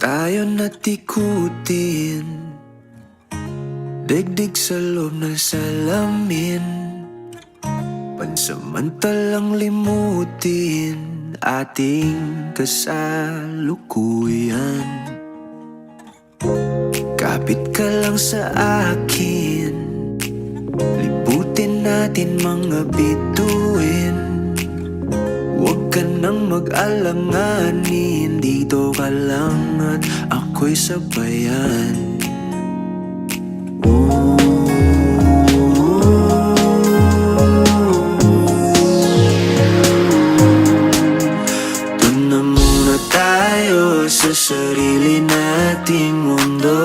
tayo natikutin Digdig sa loob ng salamin. Pansamantalang limutin Ating kasalukuyan. Kapit ka lang sa akin. Libutin natin mga bituin Huwag ka nang mag-alanganin Dito ka lang at ako'y sabayan. Sa sarili nating mundo.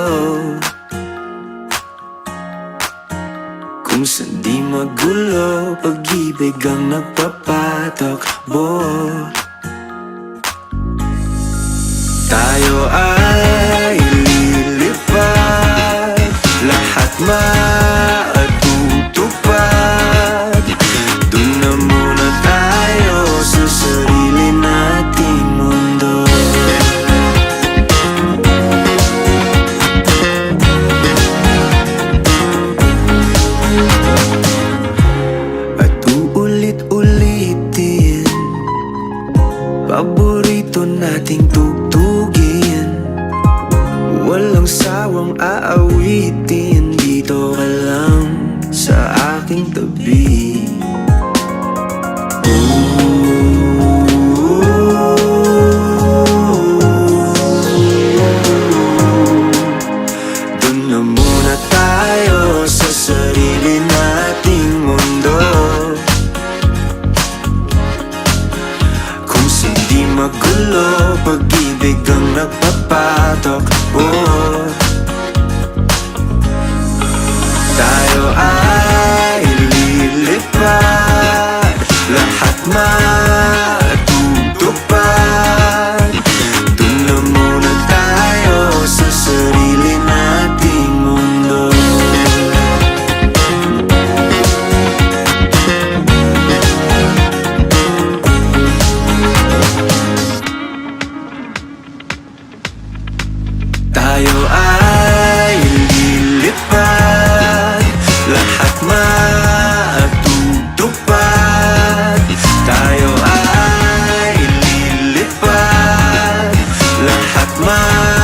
Kung saan di magulo Pag-ibig ang nagpapatakbo Tayo ay nating tugtugin. Walang sawang aawitin Dito ka lang sa aking tabi. Doon magulo, pag-ibig ang nagpapatok oh. time